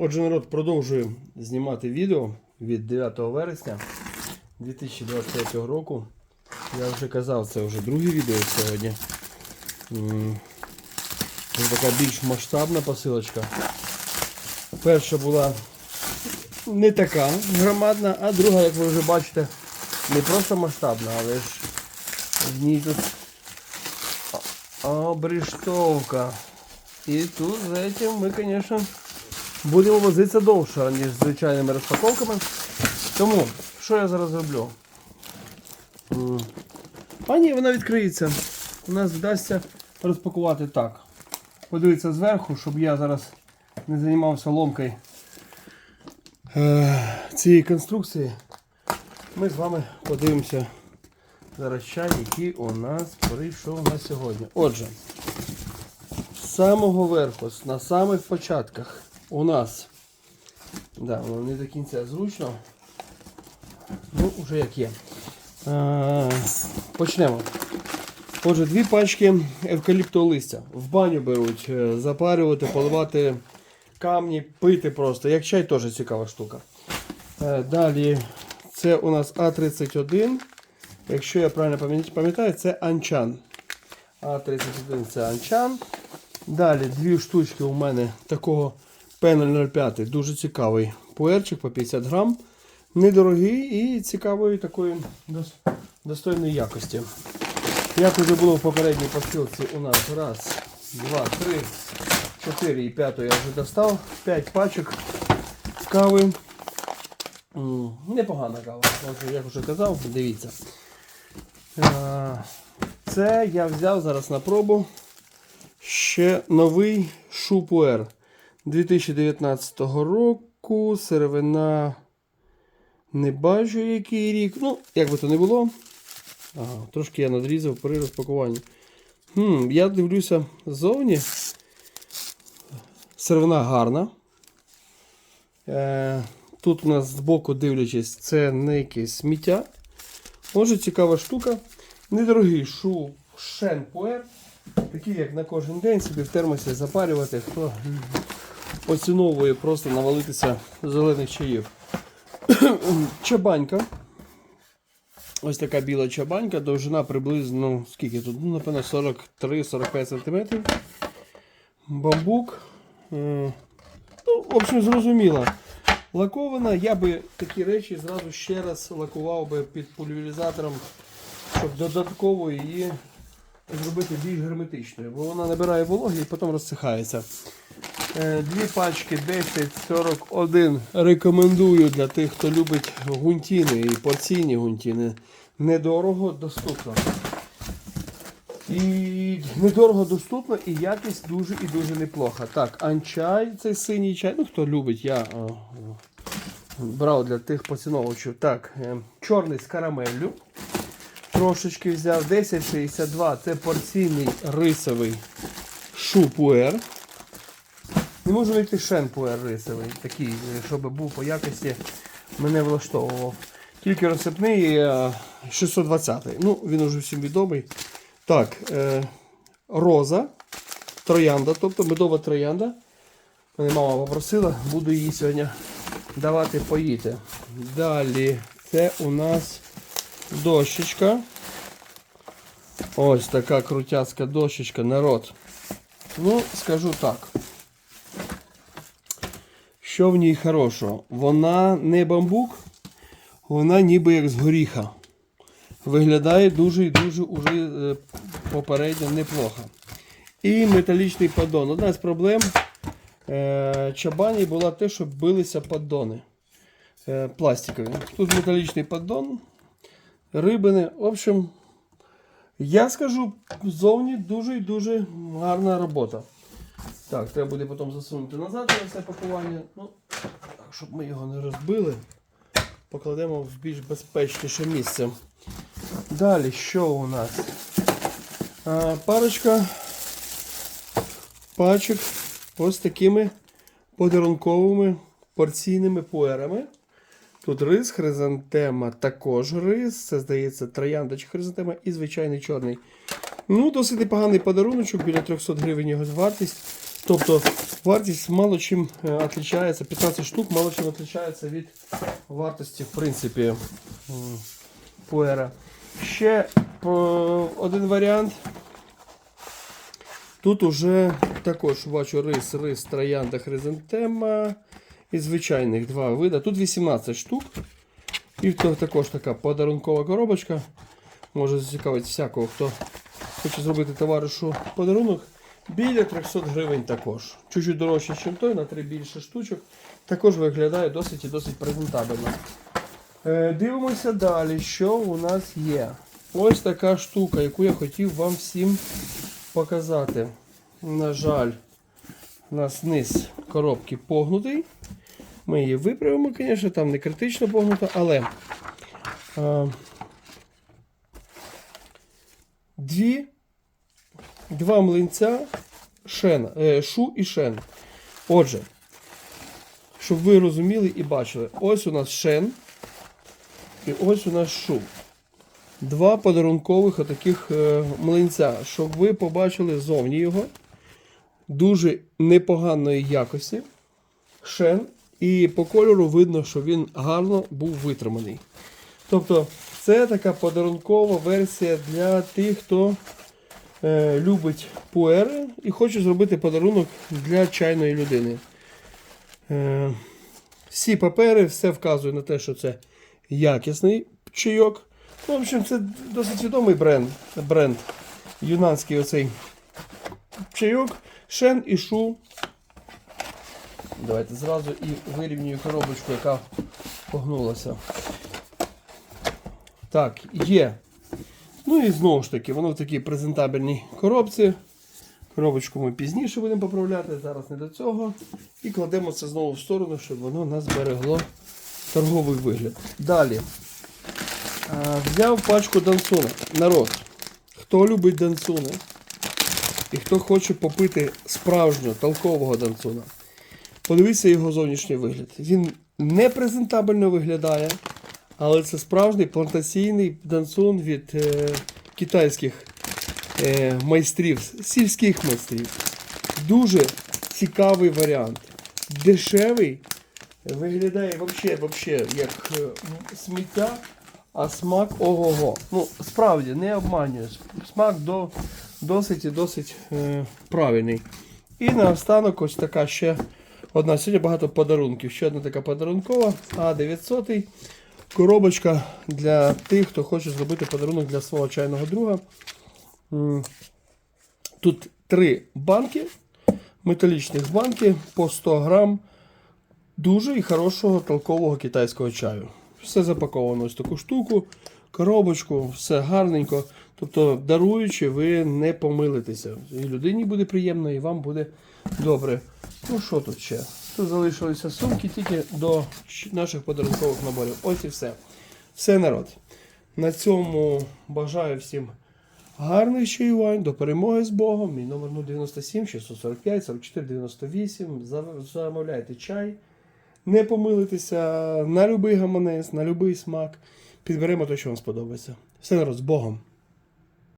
Отже, народ, продовжую знімати відео від 9 вересня 2023 року. Я вже казав, це вже друге відео сьогодні. Це така більш масштабна посилочка. Перша була не така громадна, а друга, як ви вже бачите, не просто масштабна, але ж в ній тут обрештовка. І тут за этим ми, звісно, будемо возитися довше, ніж з звичайними розпаковками. Тому, що я зараз роблю? А ні, вона відкриється. У нас вдасться розпакувати так. Подивіться зверху, щоб я зараз не займався ломкою е, цієї конструкції. Ми з вами подивимося зараз чай, який у нас прийшов на сьогодні. Отже, з самого верху, на самих початках у нас. Да, воно не до кінця зручно. Ну, вже як є. Е, почнемо. Отже, дві пачки евкаліптового листя. В баню беруть, е, запарювати, поливати камні, пити просто. Як чай теж цікава штука. Е, Далі це у нас А31. Якщо я правильно пам'ятаю, це анчан. А31 це анчан. Далі дві штучки у мене такого P005. Дуже цікавий пуерчик по 50 грам. Недорогий і цікавої такої достойної якості. Як вже було в попередній посилці, у нас раз, два, три, чотири і п'яту я вже достав. П'ять пачок кави. Непогана кава. Як вже казав, дивіться. Це я взяв зараз на пробу ще новий шупуер 2019 року. Сировина не бачу який рік. Ну, як би то не було. Ага, трошки я надрізав при розпакуванні. Хм, я дивлюся ззовні. Сировина гарна. Е, тут у нас збоку дивлячись, це не якесь сміття. Може цікава штука. Недорогий шу Шен Пуер. Такий, як на кожен день собі в термосі запарювати, оціновує просто навалитися зелених чаїв. Чабанька. Ось така біла чабанька, довжина приблизно, скільки тут? Ну, напевно, 43-45 см. Бамбук. Е, Ну, в общем, зрозуміло. Лакована, я би такі речі зразу ще раз лакував би під пульверизатором, щоб додатково її зробити більш герметичною, бо вона набирає вологи і потім розсихається. Е, Дві пачки 1041 рекомендую для тих, хто любить гунтіни і порційні гунтіни. Недорого, доступно. І недорого доступно, і якість дуже і дуже неплоха. Так, анчай, цей синій чай. Ну, хто любить, я а, а, брав для тих поціновувачів. Так, е, чорний з карамеллю. Трошечки взяв 1062. Це порційний рисовий шупуер. Не можу знайти шенпуер рисовий, такий, е, щоб був по якості, мене влаштовував. Тільки розсипний е, 620. Ну, він уже всім відомий. Так, е, роза, троянда, тобто медова троянда. Мене мама попросила, буду її сьогодні давати поїти. Далі це у нас дощечка. Ось така крутяцька дощечка, народ. Ну, скажу так. Що в ній хорошого? Вона не бамбук, вона ніби як з горіха. Виглядає дуже і дуже уже е, попередньо неплохо. І металічний поддон. Одна з проблем е, чабані була те, що билися поддони е, пластикові. Тут металічний поддон, рибини. В общем, я скажу, зовні дуже і дуже гарна робота. Так, треба буде потім засунути назад це все пакування. Ну, так, щоб ми його не розбили, покладемо в більш безпечніше місце. Далі, що у нас? А, парочка пачок ось такими подарунковими порційними пуерами. Тут рис, хризантема, також рис. Це здається троянда чи хризантема і звичайний чорний. Ну, досить непоганий подаруночок, біля 300 гривень його вартість. Тобто Вартість мало чим е, отличається, 15 штук мало чим отличається від вартості, в принципі, пуера. Ще е, один варіант. Тут уже також бачу рис, рис, троянда, хризантема і звичайних два вида. Тут 18 штук. І також така подарункова коробочка. Може зацікавити всякого, хто хоче зробити товаришу подарунок. Біля 300 гривень також. Чуть-чуть дорожче, ніж той, на 3 більше штучок. Також виглядає досить і досить презентабельно. Е, дивимося далі, що у нас є. Ось така штука, яку я хотів вам всім показати. На жаль, у нас низ коробки погнутий. Ми її виправимо, звісно, там не критично погнуто, але е, дві, два млинця шен, е, шу і шен. Отже, щоб ви розуміли і бачили, ось у нас шен і ось у нас шу. Два подарункових отаких е, млинця, щоб ви побачили зовні його. Дуже непоганої якості. Шен. І по кольору видно, що він гарно був витриманий. Тобто, це така подарункова версія для тих, хто е, любить пуери і хоче зробити подарунок для чайної людини. Е, всі папери, все вказує на те, що це якісний чайок. Ну, в общем, це досить відомий бренд. бренд юнанський оцей чайок. Шен і шу. Давайте зразу і вирівнюю коробочку, яка погнулася. Так, є. Ну і знову ж таки, воно в такій презентабельній коробці. Коробочку ми пізніше будемо поправляти, зараз не до цього. І кладемо це знову в сторону, щоб воно нас зберегло торговий вигляд. Далі. А, взяв пачку дансуна. Народ. Хто любить дансуни і хто хоче попити справжнього толкового дансуна, подивіться його зовнішній вигляд. Він не презентабельно виглядає, але це справжній плантаційний дансун від е, китайських е, майстрів, сільських майстрів. Дуже цікавий варіант. Дешевий, виглядає вообще, вообще як е, сміття, а смак ого-го. Ну, справді, не обманюю. Смак до, досить і досить е, правильний. І наостанок ось така ще одна. Сьогодні багато подарунків. Ще одна така подарункова, А900. Коробочка для тих, хто хоче зробити подарунок для свого чайного друга. Тут три банки, металічних банки по 100 грам дуже і хорошого толкового китайського чаю. Все запаковано ось таку штуку, коробочку, все гарненько. Тобто, даруючи, ви не помилитеся. І людині буде приємно, і вам буде добре. Ну що тут ще? Тут залишилися сумки тільки до наших подарункових наборів. Ось і все. Все народ. На цьому бажаю всім гарних чаювань, до перемоги з Богом. Мій номер 097 645 44 98. Замовляйте чай. Не помилитися на будь-який гаманець, на будь-який смак. Підберемо те, що вам сподобається. Все народ з Богом.